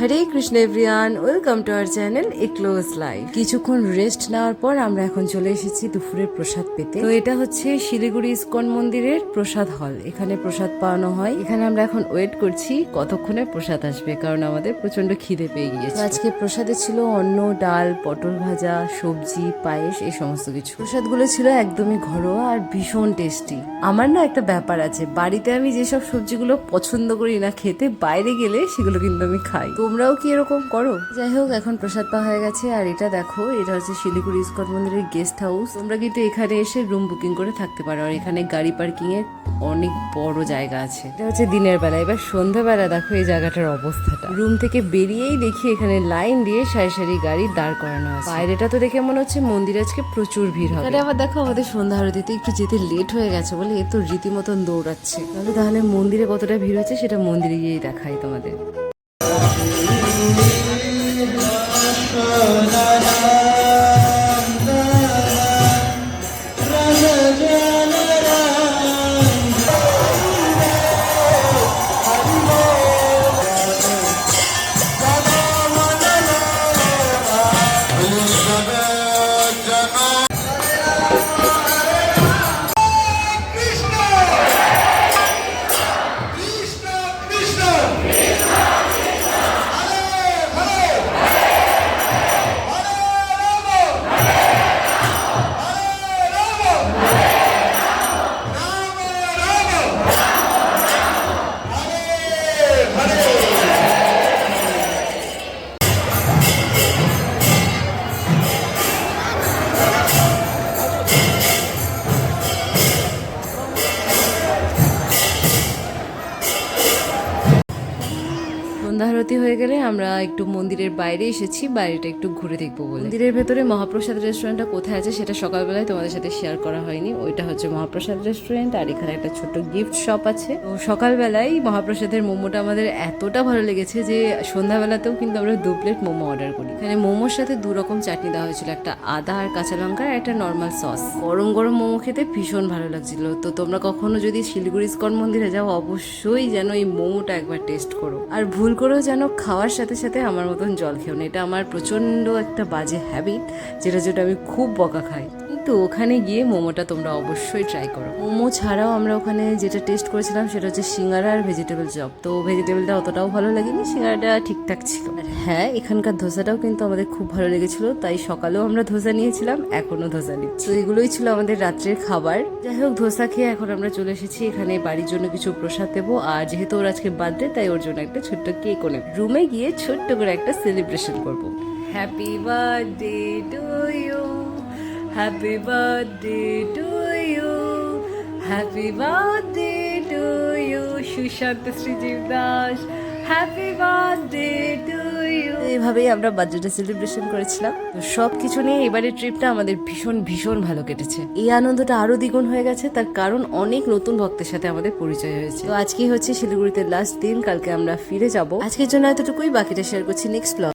Hare Krishna everyone, welcome to our channel a close life. কিছুক্ষণ rest নেওয়ার পর আমরা এখন চলে এসেছি দুপুরের প্রসাদ পেতে। তো এটা হচ্ছে শিলিগুড়ি ইস্কন মন্দিরের প্রসাদ হল। এখানে প্রসাদ পাওয়ানো হয়। এখানে আমরা এখন ওয়েট করছি কতক্ষণে প্রসাদ আসবে, কারণ আমাদের প্রচণ্ড খিদে পেয়ে গিয়েছে। আজকে প্রসাদে ছিল অন্ন, ডাল, পটল ভাজা, সবজি, পায়েস, এই সমস্ত কিছু। প্রসাদগুলো ছিল একদমই ঘরোয়া আর ভীষণ টেস্টি। আমার না একটা ব্যাপার আছে, বাড়িতে আমি যেসব সবজিগুলো পছন্দ করি না, খেতে বাইরে গেলে সেগুলো কিন্তু আমি খাই। তোমরাও কি এরকম করো? যাই হোক এখন প্রসাদ পাওয়া হয়ে গেছে, আর এটা দেখো, এটা হচ্ছে শিলিগুড়ি ইস্কন মন্দিরের গেস্ট হাউস তোমরা কিন্তু এখানে এসে রুম বুকিং করে থাকতে পারো, আর এখানে গাড়ি পার্কিং এর অনেক বড় জায়গা আছে। এটা হচ্ছে দিনের বেলা, এবার সন্ধ্যাবেলা দেখো এই জায়গাটার অবস্থাটা। রুম থেকে বেরিয়েই দেখি এখানে লাইন দিয়ে সারি সারি গাড়ি দাঁড় করানো আছে। বাইরেটা তো দেখে মনে হচ্ছে মন্দিরে, আজকে প্রচুর ভিড় হবে। আবার দেখো, আমাদের সন্ধ্যা আরতিতে একটু যেতে লেট হয়ে গেছে বলে এ তো রীতিমতন দৌড়াচ্ছে। তাহলে তাহলে মন্দিরে কতটা ভিড় হচ্ছে, সেটা মন্দিরে গিয়েই দেখাই তোমাদের। সন্ধ্যা আরতি হয়ে গেলে আমরা একটু মন্দিরের বাইরে এসেছি, বাইরেটা একটু ঘুরে দেখব বলে। মন্দিরের ভেতরে মহাপ্রসাদ রেস্টুরেন্টটা কোথায় আছে সেটা সকালবেলায় তোমাদের সাথে শেয়ার করা হয়নি। ওইটা হচ্ছে মহাপ্রসাদ রেস্টুরেন্ট আর এখানে একটা ছোট্ট গিফট শপ আছে। তো সকালবেলায় মহাপ্রসাদের মোমোটা আমাদের এতটা ভালো লেগেছে যে সন্ধ্যাবেলাতেও কিন্তু আমরা দু প্লেট মোমো অর্ডার করি। এখানে মোমোর সাথে দু রকম চাটনি দেওয়া হয়েছিল, একটা আদা আর কাঁচা লঙ্কা আর একটা নর্মাল সস গরম গরম মোমো খেতে ভীষণ ভালো লাগছিল। তো তোমরা কখনো যদি শিলিগুড়ি ইস্কন মন্দিরে যাও, অবশ্যই যেন এই মোমোটা একবার টেস্ট করো। আর ভুল করেও যেন খাওয়ার সাথে সাথে আমার মতন জল খেও না। এটা আমার প্রচণ্ড একটা বাজে হ্যাবিট যেটা যেটা আমি খুব বকা খাই। কিন্তু ওখানে গিয়ে মোমোটা তোমরা অবশ্যই ট্রাই করো। মোমো ছাড়াও আমরা ওখানে যেটা টেস্ট করেছিলাম সেটা হচ্ছে সিঙ্গারা আর ভেজিটেবল চপ তো ভেজিটেবলটা অতটাও ভালো লাগেনি, সিঙ্গারাটা ঠিকঠাক ছিল। আর হ্যাঁ এখানকার ধোসাটাও কিন্তু আমাদের খুব ভালো লেগেছিল, তাই সকালেও আমরা ধোসা নিয়েছিলাম, এখনও ধোসা নিচ্ছি। তো এগুলোই ছিল আমাদের রাত্রের খাবার। যাই হোক, ধোসা খেয়ে এখন আমরা চলে এসেছি, এখানে বাড়ির জন্য কিছু প্রসাদ দেবো। আর যেহেতু ওর আজকে বার্থডে তাই ওর জন্য একটা ছোট্ট কেক নেব। রুমে গিয়ে ছোট্ট করে একটা সেলিব্রেশন করব। Happy birthday to you happy birthday to you happy birthday to you Sushant Srijib Das. Happy birthday to you এইভাবেই আমরা বার্থডেটা সেলিব্রেশন করেছিলাম। তো সব কিছু নিয়ে এবারের ট্রিপটা আমাদের ভীষণ ভীষণ ভালো কেটেছে। এই আনন্দটা আরও দ্বিগুণ হয়ে গেছে, তার কারণ অনেক নতুন ভক্তের সাথে আমাদের পরিচয় হয়েছে। তো আজকে হচ্ছে শিলিগুড়িতে লাস্ট দিন, কালকে আমরা ফিরে যাব। আজকের জন্য এতটুকুই, বাকিটা শেয়ার করছি নেক্সট ব্লগ